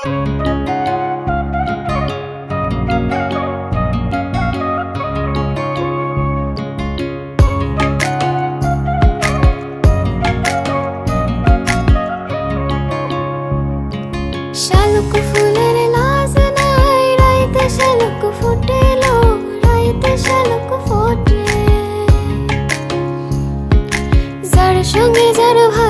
শালুক ফুলের লাজ নাই রাইতে শালুক ফুটেলো রাইতে শালুক ফোটে। যার সঙ্গে যার ভাই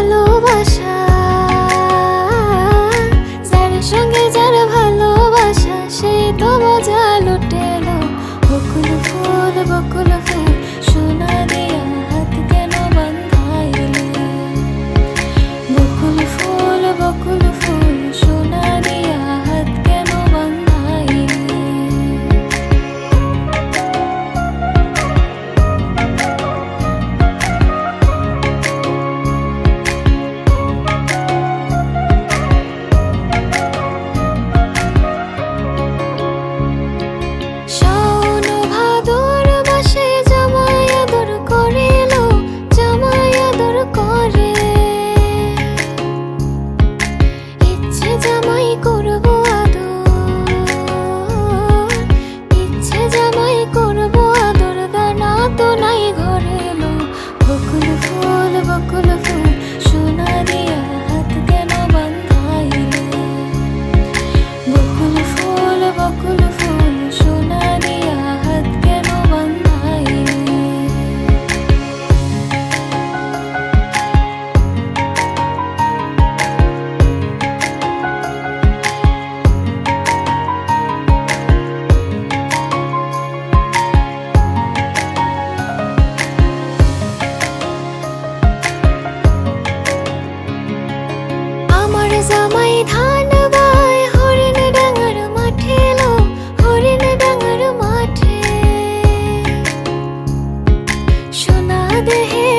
সোনা দেহে